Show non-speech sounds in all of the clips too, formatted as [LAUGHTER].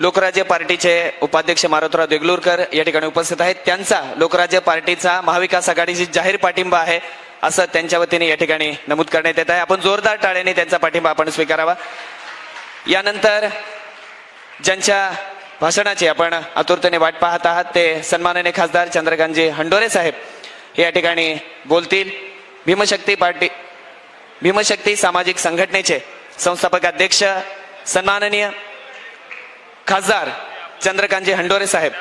लोकराज्य पार्टीचे उपाध्यक्ष मारुतराव देगलूरकर या ठिकाणी उपस्थित आहेत. त्यांचा लोकराज्य पार्टीचा महाविकास आघाडीची जाहीर पाठिंबा आहे असं त्यांच्या वतीने या ठिकाणी नमूद करण्यात येत आहे. आपण जोरदार टाळ्याने त्यांचा पाठिंबा आपण स्वीकारावा. यानंतर ज्यांच्या भाषणाची आपण आतुरतेने वाट पाहत आहात ते सन्माननीय खासदार चंद्रकांतजी हंडोरे साहेब हे या ठिकाणी बोलतील. भीमशक्ती पार्टी भीमशक्ती सामाजिक संघटनेचे संस्थापक अध्यक्ष सन्माननीय खासदार चंद्रकांतजी हंडोरे साहेब.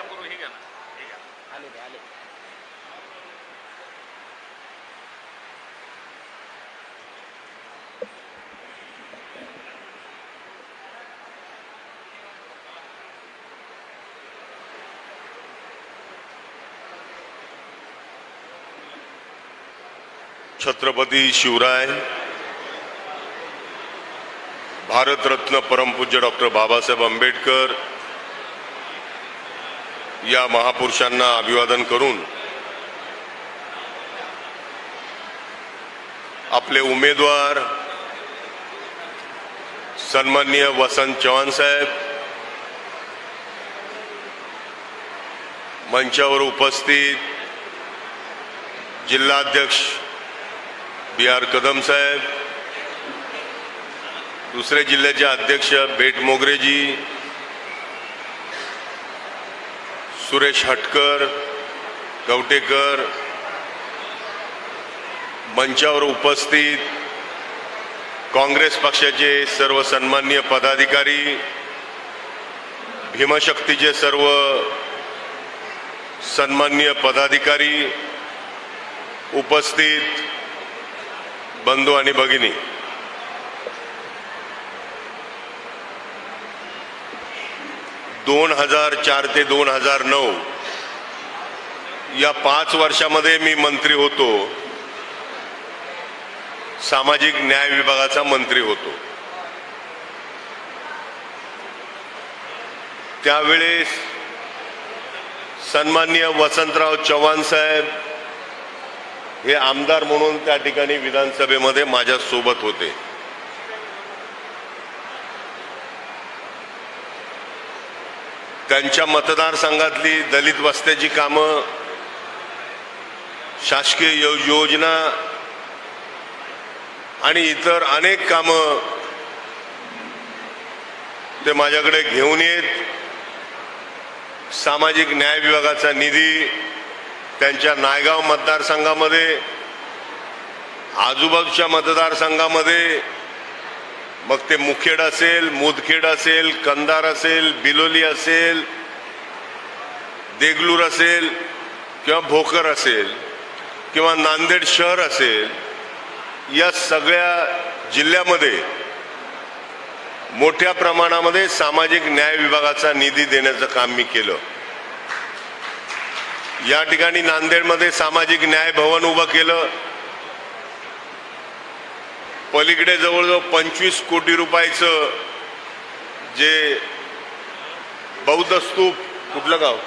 छत्रपती शिवराय भारतरत्न परमपूज्य डॉक्टर बाबासाहेब आंबेडकर या महापुरुषांना अभिवादन करून आपले उमेदवार सन्माननीय वसंत चव्हाण साहेब मंचावर उपस्थित जिल्हाध्यक्ष बी आर कदम साहेब दुसरे जिल्ह्याचे अध्यक्ष बेट मोगरेजी सुरेश हटकर गवटेकर मंचावर उपस्थित काँग्रेस पक्षाचे सर्व सन्माननीय पदाधिकारी भीमशक्तीचे सर्व सन्माननीय पदाधिकारी उपस्थित बंधू आणि भगिनी. दोन हजार चार ते दोन हजार नऊ. या पाच वर्षामध्ये मी मंत्री होतो. सामाजिक न्याय विभागाचा मंत्री होतो. त्यावेळेस सन्माननीय वसंतराव चव्हाण साहेब हे आमदार म्हणून त्या ठिकाणी विधानसभेमध्ये माझ्या सोबत होते. त्यांच्या मतदारसंघातली दलित वस्त्याची कामं शासकीय यो- योजना आणि इतर अनेक कामं ते माझ्याकडे घेऊन येत. सामाजिक न्याय विभागाचा निधी त्यांच्या नायगाव मतदारसंघामध्ये आजूबाजूच्या मतदारसंघामध्ये मग ते मुखेड असेल मुदखेड असेल कंदार असेल बिलोली असेल देगलूर असेल किंवा भोकर असेल किंवा नांदेड शहर असेल या सगळ्या जिल्ह्यामध्ये मोठ्या प्रमाणामध्ये सामाजिक न्याय विभागाचा निधी देण्याचं काम मी केलं. या ठिकाणी नांदेडमध्ये सामाजिक न्याय भवन उभं केलं. पलीकडे जवळजवळ पंचवीस कोटी रुपयाचं जे बौद्ध स्तूप कुठलं गाव?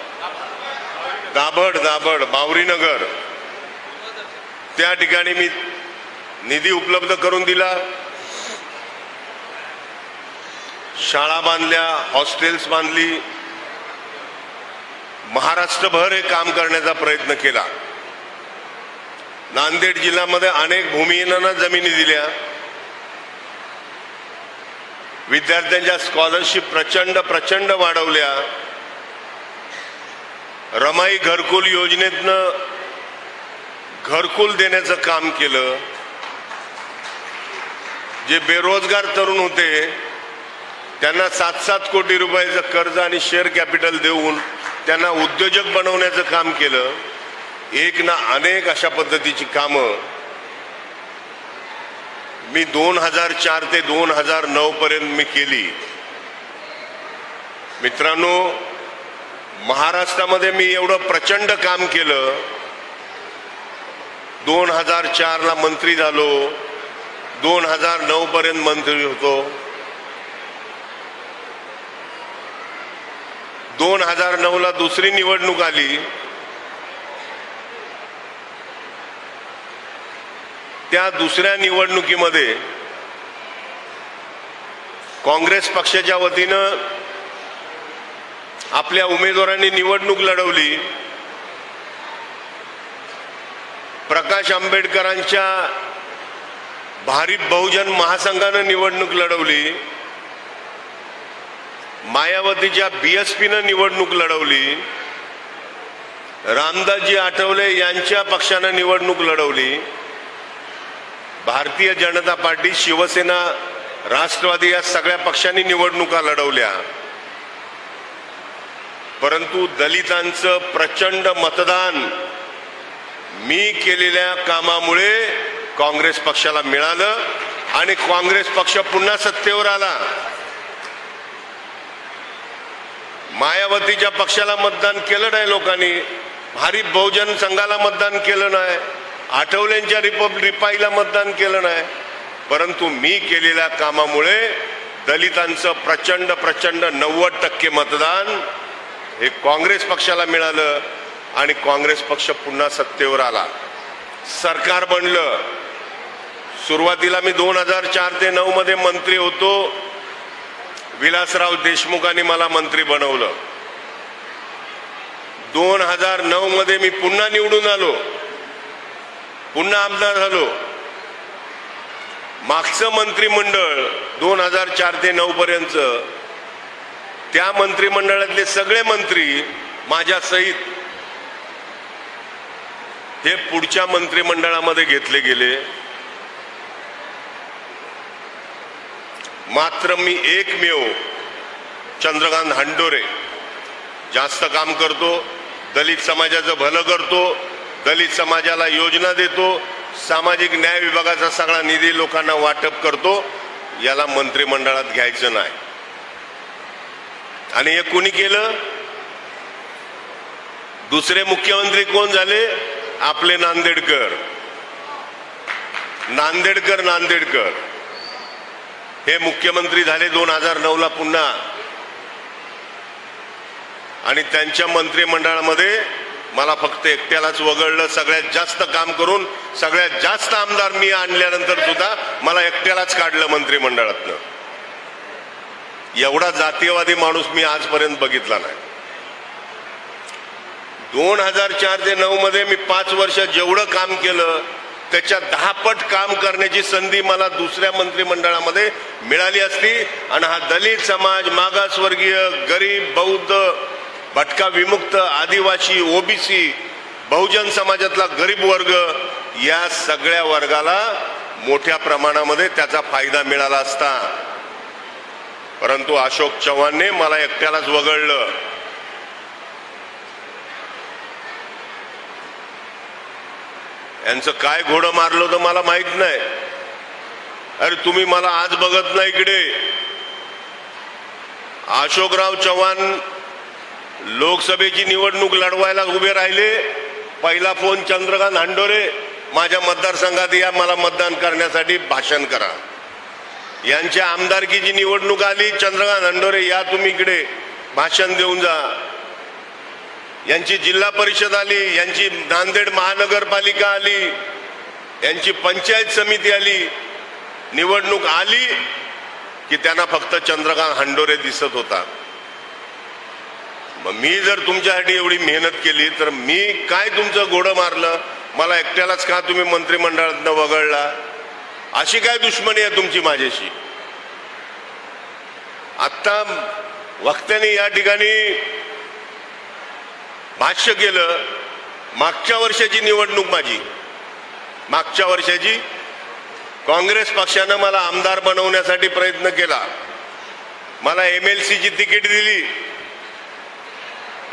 दाभड दाभड बावरीनगर. त्या ठिकाणी मी निधी उपलब्ध करून दिला. शाळा बांधल्या हॉस्टेल्स बांधली. महाराष्ट्रभर हे काम करण्याचा प्रयत्न केला. नांदेड जिल्ह्यामध्ये अनेक भूमिहीनांना जमिनी दिल्या. विद्यार्थ्यांच्या स्कॉलरशिप प्रचंड प्रचंड वाढवल्या. रमाई घरकुल योजनेतनं घरकुल देण्याचं काम केलं. जे बेरोजगार तरुण होते त्यांना सात सात कोटी रुपयाचं कर्ज आणि शेअर कॅपिटल देऊन त्यांना उद्योजक बनवण्याचं काम केलं. एक ना अनेक अशा पद्धतीची कामं मी दोन हजार चार ते दोन हजार नऊ पर्यंत मी केली. मित्रांनो महाराष्ट्रामध्ये मी एवढं प्रचंड काम केलं. दोन हजार चारला मंत्री झालो. दोन हजार नऊ पर्यंत मंत्री होतो. दोन हजार नऊला दुसरी निवडणूक आली. त्या दुसऱ्या निवडणुकीमध्ये काँग्रेस पक्षाच्या वतीनं आपल्या उमेदवारांनी निवडणूक लढवली. प्रकाश आंबेडकरांच्या भारिप बहुजन महासंघानं निवडणूक लढवली. मायावतीच्या बीएसपीनं निवडणूक लढवली. रामदासजी आठवले यांच्या पक्षानं निवडणूक लढवली. भारतीय जनता पार्टी शिवसेना राष्ट्रवादी या सगळ्या पक्षांनी निवडणुका लढवल्या. परंतु दलितांचं प्रचंड मतदान मी केलेल्या कामामुळे काँग्रेस पक्षाला मिळालं आणि काँग्रेस पक्ष पुन्हा सत्तेवर आला. मायावतीच्या पक्षाला मतदान केलं नाही लोकांनी. भारी बहुजन संघाला मतदान केलं नाही. आठवल्यांच्या रिपब्लिक रिपाईला मतदान केलं नाही. परंतु मी केलेल्या कामामुळे दलितांचं प्रचंड प्रचंड नव्वद टक्के मतदान हे काँग्रेस पक्षाला मिळालं आणि काँग्रेस पक्ष पुन्हा सत्तेवर आला. सरकार बनलं. सुरुवातीला मी दोन हजार चार ते नऊमध्ये मंत्री होतो. विलासराव देशमुखांनी मला मंत्री बनवलं. दोन हजार नऊमध्ये मी पुन्हा निवडून आलो. पुन्हा आमदार झालो. मागचं मंत्रिमंडळ दोन हजार चार ते नऊ पर्यंत त्या मंत्रिमंडळातले सगळे मंत्री माझ्या सहित हे पुढच्या मंत्रिमंडळामध्ये घेतले गेले. मात्र मी एकमेव चंद्रकांत हंडोरे. जास्त काम करतो दलित समाजाचं भलं करतो दलित समाजाला योजना देतो सामाजिक न्याय विभागाचा सगळा निधी लोकांना वाटप करतो याला मंत्रिमंडळात घ्यायचं नाही. आणि हे कोणी केलं? दुसरे मुख्यमंत्री कोण झाले? आपले नांदेडकर. नांदेडकर नांदेडकर. हे मुख्यमंत्री झाले दोन हजार नऊ ला पुन्हा. आणि त्यांच्या मंत्रिमंडळामध्ये मला फक्त एकट्यालाच वगळलं सगळ्यात जास्त काम करून सगळ्यात जास्त आमदार मी आणल्यानंतर सुद्धा मला एकट्यालाच काढलं मंत्रिमंडळातनं. एवढा जातीयवादी माणूस मी आजपर्यंत बघितला नाही. दोन हजार चार ते नऊ मध्ये मी पाच वर्ष जेवढं काम केलं त्याच्या दहापट काम करण्याची संधी मला दुसऱ्या मंत्रिमंडळामध्ये मिळाली असती. आणि हा दलित समाज मागासवर्गीय गरीब बौद्ध भटका विमुक्त आदिवासी ओबीसी बहुजन समाजातला गरीब वर्ग या सगळ्या वर्गाला मोठ्या प्रमाणामध्ये त्याचा फायदा मिळाला असता. परंतु अशोक चव्हाणने मला एकट्यालाच वगळलं. यांचं काय घोडं मारलं तर मला माहीत नाही. अरे तुम्ही मला आज बघत नाही इकडे. अशोकराव चव्हाण लोकसभेची निवडणूक लढवायला उभे राहिले. पहिला फोन चंद्रकांत हंडोरे. माझ्या मतदारसंघात या मला मतदान करण्यासाठी भाषण करा. यांच्या आमदारकीची निवडणूक आली. चंद्रकांत हंडोरे या तुम्ही इकडे भाषण देऊन जा. यांची जिल्हा परिषद आली. यांची नांदेड महानगरपालिका आली. यांची पंचायत समिती आली. निवडणूक आली की त्यांना फक्त चंद्रकांत हंडोरे दिसत होता. मग मी जर तुमच्यासाठी एवढी मेहनत केली तर मी काय तुमचं घोडं मारलं? मला एकट्यालाच का तुम्ही मंत्रिमंडळातनं वगळला? अशी काय दुश्मनी आहे तुमची माझ्याशी? आत्ता वक्त्याने या ठिकाणी भाष्य केलं मागच्या वर्षाची निवडणूक माझी. मागच्या वर्षाची काँग्रेस पक्षानं मला आमदार बनवण्यासाठी प्रयत्न केला. मला एम एल सीची तिकीट दिली.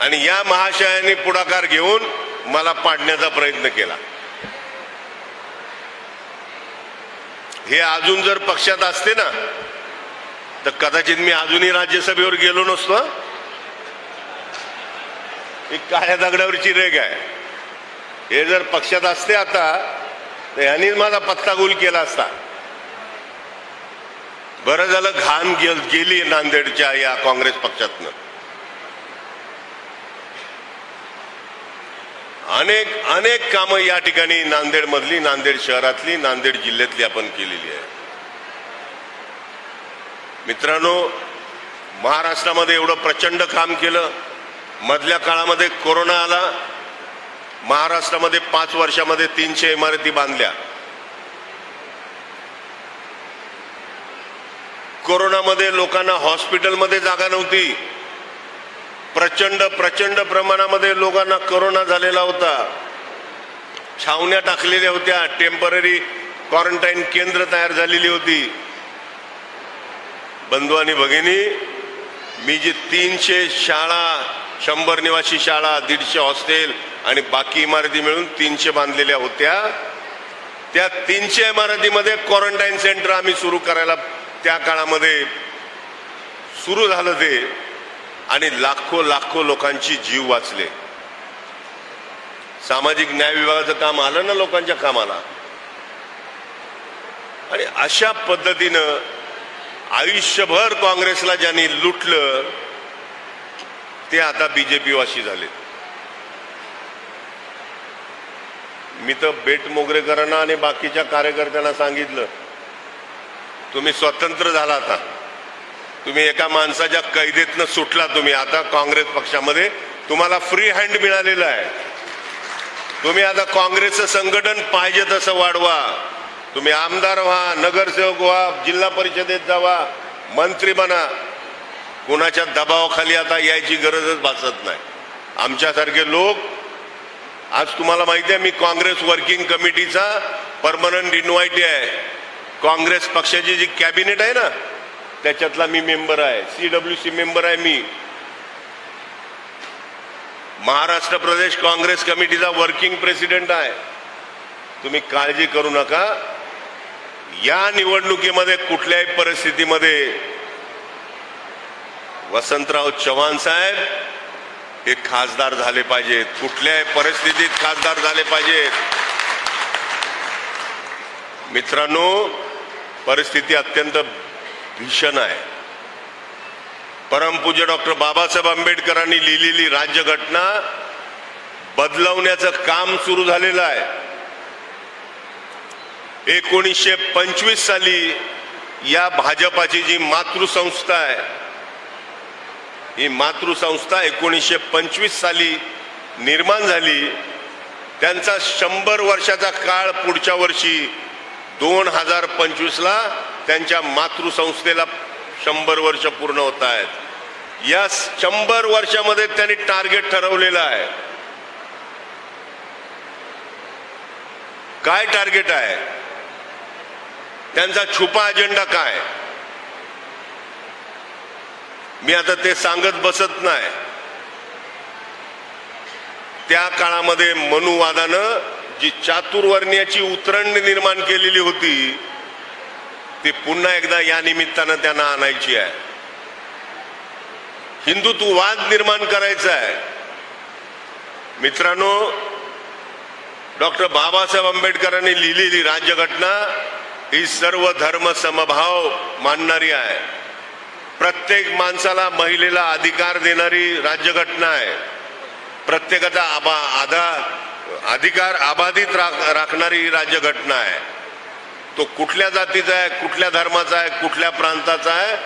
आणि या महाशयांनी पुढाकार घेऊन मला पाडण्याचा प्रयत्न केला. हे अजून जर पक्षात असते ना तर कदाचित मी अजूनही राज्यसभेवर गेलो नसतो. ही काळ्या दगडावरची रेग आहे. हे जर पक्षात असते आता तर ह्यांनीच माझा पत्ता गोल केला असता. बरं झालं घाण गेल गेली नांदेडच्या या काँग्रेस पक्षातनं. अनेक अनेक कामं या ठिकाणी नांदेडमधली नांदेड शहरातली नांदेड जिल्ह्यातली आपण केलेली आहे. मित्रांनो महाराष्ट्रामध्ये एवढं प्रचंड काम केलं. मधल्या काळामध्ये कोरोना आला. महाराष्ट्रामध्ये पाच वर्षामध्ये तीनशे इमारती बांधल्या. कोरोनामध्ये लोकांना हॉस्पिटलमध्ये जागा नव्हती. प्रचंड प्रचंड प्रमाणामध्ये लोकांना करोना झालेला होता. छावण्या टाकलेल्या होत्या. टेंपररी क्वारंटाईन केंद्र तयार झालेली होती. बंधू आणि भगिनी मी जी तीनशे शाळा शंभर निवासी शाळा दीडशे हॉस्टेल आणि बाकी इमारती मिळून तीनशे बांधलेल्या होत्या त्या तीनशे इमारतीमध्ये क्वारंटाईन सेंटर आम्ही सुरू करायला त्या काळामध्ये सुरू झालं ते. आणि लाखो लाखो लोकांची जीव वाचले. सामाजिक न्याय विभागाचं काम आलं ना लोकांच्या कामाला? आणि अशा पद्धतीनं आयुष्यभर काँग्रेसला ज्यांनी लुटलं ते आता बीजेपी वाशी झाले मी तर बेट मोगरेकरांना आणि बाकीच्या कार्यकर्त्यांना सांगितलं तुम्ही स्वतंत्र झाला आता. तुम्ही एका माणसाच्या कैदेतनं सुटला तुम्ही. आता काँग्रेस पक्षामध्ये तुम्हाला फ्री हँड मिळालेलं आहे. तुम्ही आता काँग्रेसचं संघटन पाहिजे तसं वाढवा. तुम्ही आमदार व्हा नगरसेवक व्हा जिल्हा परिषदेत जावा मंत्री बना. कुणाच्या दबावाखाली आता यायची गरजच भासत नाही. आमच्यासारखे लोक आज तुम्हाला माहिती आहे मी काँग्रेस वर्किंग कमिटीचा परमनंट इन्व्हायटी आहे. काँग्रेस पक्षाची जी कॅबिनेट आहे ना त्याच्यातला मी मेंबर आहे. सी डब्ल्यू सी मेंबर आहे मी. महाराष्ट्र प्रदेश काँग्रेस कमिटीचा वर्किंग प्रेसिडेंट आहे. तुम्ही काळजी करू नका. या निवडणुकीमध्ये कुठल्याही परिस्थितीमध्ये वसंतराव चव्हाण साहेब हे खासदार झाले पाहिजेत. कुठल्याही परिस्थितीत खासदार झाले पाहिजेत. मित्रांनो परिस्थिती अत्यंत भीषण आहे. परमपूज्य डॉक्टर बाबासाहेब आंबेडकरांनी लिहिलेली राज्यघटना बदलवण्याचं काम सुरू झालेलं आहे. एकोणीसशे पंचवीस साली या भाजपाची जी मातृसंस्था आहे ही मातृसंस्था एकोणीसशे पंचवीस साली निर्माण झाली. त्यांचा शंभर वर्षाचा काळ पुढच्या वर्षी दोन हजार पंचवीसला त्यांच्या मातृसंस्थेला शंभर वर्ष पूर्ण होत आहेत. या शंभर वर्षामध्ये त्यांनी टार्गेट ठरवलेलं आहे. काय टार्गेट आहे? त्यांचा छुपा अजेंडा काय? मी आता ते सांगत बसत नाही. त्या काळामध्ये मनुवादानं जी चातुर्वर्ण्याची उतरंड निर्माण केलेली होती ती पुन्हा एकदा या निमित्तानं त्यांना आणायची आहे. हिंदुत्ववाद निर्माण करायचा आहे. मित्रांनो डॉक्टर बाबासाहेब आंबेडकरांनी लिहिलेली राज्यघटना ही सर्व धर्म समभाव मानणारी आहे. प्रत्येक माणसाला महिलेला अधिकार देणारी राज्यघटना आहे. प्रत्येकाचा आबा आधा अधिकार आबाधित राख राखणारी राज्यघटना आहे. तो कुठल्या जातीचा आहे कुठल्या धर्माचा आहे कुठल्या प्रांताचा आहे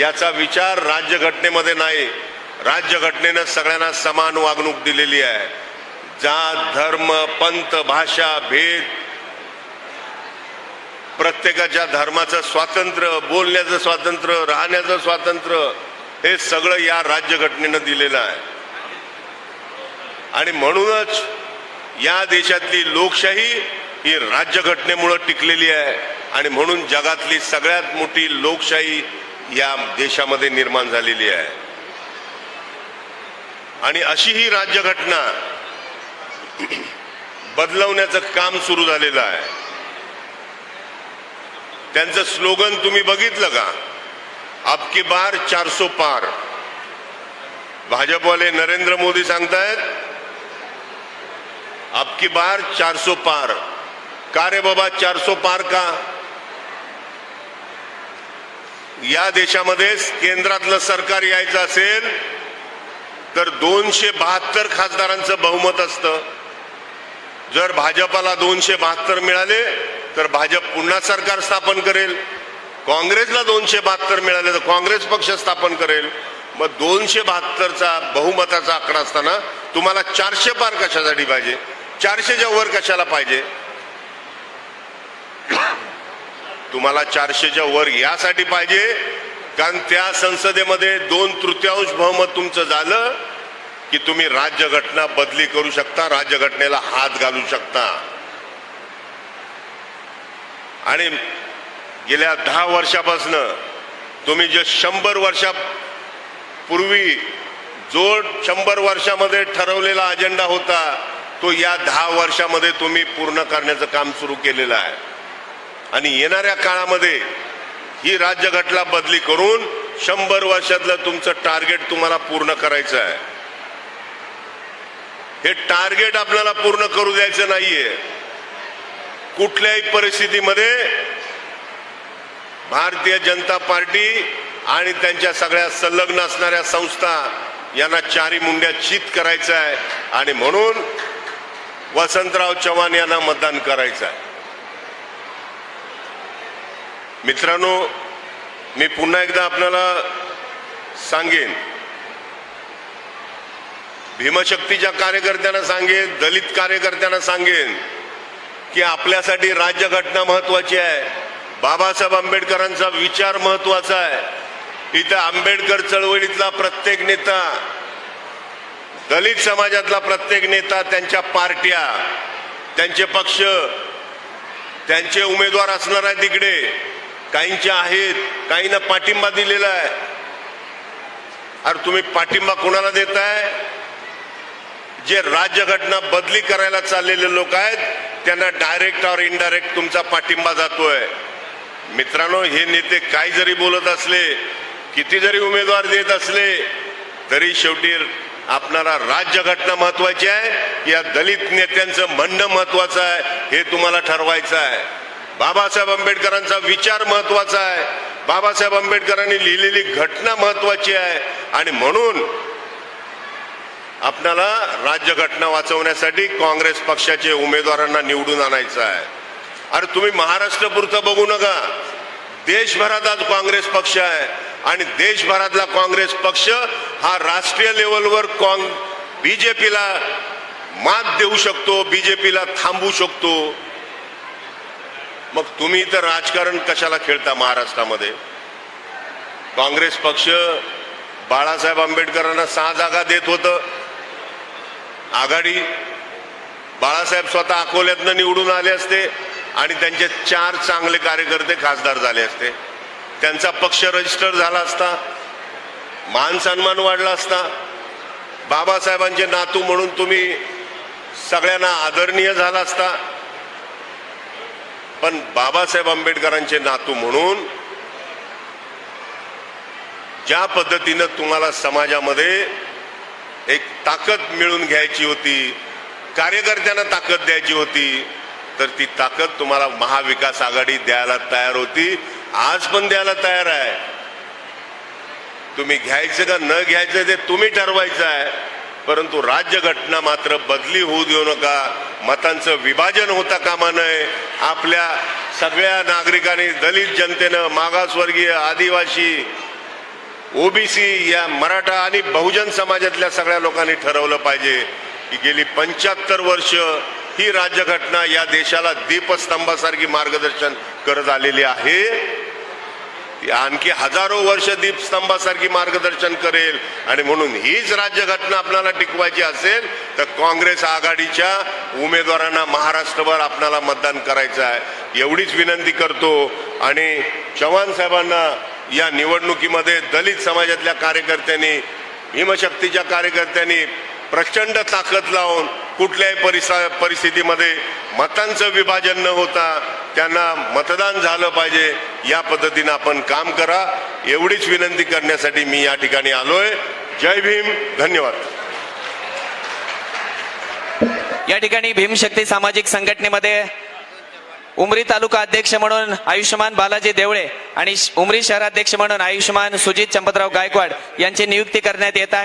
याचा विचार राज्यघटनेमध्ये नाही. राज्यघटनेनं सगळ्यांना समान वागणूक दिलेली आहे. जात धर्म पंथ भाषा भेद प्रत्येकाच्या धर्माचं स्वातंत्र्य बोलण्याचं स्वातंत्र्य राहण्याचं स्वातंत्र्य हे सगळं या राज्यघटनेनं दिलेलं आहे. आणि म्हणूनच या देशातली लोकशाही ही राज्यघटनेमुळं टिकलेली आहे आणि म्हणून जगातली सगळ्यात मोठी लोकशाही या देशामध्ये निर्माण झालेली आहे. आणि अशी ही राज्यघटना [CLEARS THROAT] बदलवण्याचं काम सुरू झालेलं आहे. त्यांचं स्लोगन तुम्ही बघितलं का? आपकी बार चारसो पार. भाजपवाले नरेंद्र मोदी सांगतायत आपकी बार चारसो पार. का रे बाबा चारसो पार का? या देशामध्ये केंद्रातलं सरकार यायचं असेल तर दोनशे बहात्तर खासदारांचं बहुमत असतं. जर भाजपाला दोनशे बहात्तर मिळाले तर भाजप पुन्हा सरकार स्थापन करेल. काँग्रेसला दोनशे बहात्तर मिळाले तर काँग्रेस पक्ष स्थापन करेल. मग दोनशे बहात्तरचा बहुमताचा आकडा असताना तुम्हाला चारशे पार कशासाठी पाहिजे? चारशेच्या वर कशाला पाहिजे? तुम्हाला चारशेच्या वर यासाठी पाहिजे कारण त्या संसदेमध्ये दोन तृतीयांश बहुमत तुमचं झालं की तुम्ही राज्यघटना बदली करू शकता राज्यघटनेला हात घालू शकता. आणि गेल्या दहा वर्षापासनं तुम्ही जे शंभर वर्षापूर्वी जो शंभर वर्षामध्ये ठरवलेला अजेंडा होता तो या दहा वर्षामध्ये तुम्ही पूर्ण करण्याचं काम सुरू केलेलं आहे. आणि येणाऱ्या काळामध्ये ही राज्यघटना बदली करून शंभर वर्षातलं तुमचं टार्गेट तुम्हाला पूर्ण करायचं आहे. हे टार्गेट आपल्याला पूर्ण करू द्यायचं नाहीये. कुठल्याही परिस्थितीमध्ये भारतीय जनता पार्टी आणि त्यांच्या सगळ्या संलग्न असणाऱ्या संस्था यांना चारी मुंड्या चित करायचं आहे आणि म्हणून वसंतराव चव्हाण यांना मतदान करायचं आहे. मित्रांनो मी पुन्हा एकदा आपल्याला सांगेन. भीमशक्तीच्या कार्यकर्त्यांना सांगेन दलित कार्यकर्त्यांना सांगेन की आपल्यासाठी राज्यघटना महत्वाची आहे. बाबासाहेब आंबेडकरांचा विचार महत्त्वाचा आहे. इथं आंबेडकर चळवळीतला प्रत्येक नेता दलित समाजातला प्रत्येक नेता त्यांच्या पार्ट्या त्यांचे पक्ष त्यांचे उमेदवार असणार आहे तिकडे. काहींचे आहेत काहींना पाठिंबा दिलेला आहे. अरे तुम्ही पाठिंबा कोणाला देताय? जे राज्यघटना बदली करायला चाललेले लोक आहेत त्यांना डायरेक्ट और इनडायरेक्ट तुमचा पाठिंबा जातोय. मित्रांनो हे नेते काय जरी बोलत असले किती जरी उमेदवार देत असले तरी शेवटी आपणाला राज्यघटना महत्वाची आहे या दलित नेत्यांचं म्हणणं महत्वाचं आहे हे तुम्हाला ठरवायचं आहे. बाबासाहेब आंबेडकरांचा विचार महत्त्वाचा आहे. बाबासाहेब आंबेडकरांनी लिहिलेली घटना महत्वाची आहे. आणि म्हणून आपल्याला राज्यघटना वाचवण्यासाठी काँग्रेस पक्षाचे उमेदवारांना निवडून आणायचं आहे. अरे तुम्ही महाराष्ट्रपुरतं बघू नका. देशभरात आज काँग्रेस पक्ष आहे. आणि देशभरातला काँग्रेस पक्ष हा राष्ट्रीय लेवलवर काँग बीजेपीला मात देऊ शकतो बीजेपीला थांबवू शकतो. मग तुम्ही तर राजकारण कशाला खेळता महाराष्ट्रामध्ये? काँग्रेस पक्ष बाळासाहेब आंबेडकरांना सहा जागा देत होतं. आघाडी बाळासाहेब स्वतः अकोल्यातनं निवडून आले असते आणि त्यांचे चार चांगले कार्यकर्ते खासदार झाले असते. त्यांचा पक्ष रजिस्टर झाला असता मान सन्मान वाढला असता. बाबासाहेबांचे नातू म्हणून तुम्ही सगळ्यांना आदरणीय झाला असता. पण बाबासाहेब आंबेडकरांचे नातू म्हणून ज्या पद्धतीनं तुम्हाला समाजामध्ये एक ताकद मिळून घ्यायची होती कार्यकर्त्यांना ताकद द्यायची होती तर ती ताकद तुम्हाला महाविकास आघाडी द्यायला तयार होती आज पण द्यायला तयार आहे. तुम्ही घ्यायचं का न घ्यायचं ते तुम्ही ठरवायचं आहे परंतु राज्यघटना मात्र बदली होऊ देऊ नका. मतांचं विभाजन होता कामा नये. आपल्या सगळ्या नागरिकांनी दलित जनतेनं मागासवर्गीय आदिवासी ओबीसी या मराठा आणि बहुजन समाजातल्या सगळ्या लोकांनी ठरवलं पाहिजे की गेली पंच्याहत्तर वर्ष ही राज्यघटना या देशाला दीपस्तंभासारखी मार्गदर्शन करत आलेली आहे. आणखी हजारो वर्ष दीपस्तंभासारखी मार्गदर्शन करेल आणि म्हणून हीच राज्यघटना आपल्याला टिकवायची असेल तर काँग्रेस आघाडीच्या उमेदवारांना महाराष्ट्रभर आपल्याला मतदान करायचं आहे. एवढीच विनंती करतो आणि चव्हाण साहेबांना या निवडणुकीमध्ये दलित समाजातल्या कार्यकर्त्यांनी भीमशक्तीच्या कार्यकर्त्यांनी प्रचंड ताकद लावून कुठल्याही परिसा परिस्थितीमध्ये मतांचं विभाजन न होता त्यांना मतदान झालं पाहिजे या पद्धतीनं आपण काम करा. एवढीच विनंती करण्यासाठी मी या ठिकाणी आलोय. जय भीम धन्यवाद. या ठिकाणी भीमशक्ती सामाजिक संघटनेमध्ये उमरी तालुका अध्यक्ष म्हणून आयुष्यमान बालाजी देवळे आणि उमरी शहराध्यक्ष म्हणून आयुष्यमान सुजित चंपतराव गायकवाड यांची नियुक्ती करण्यात येत आहे.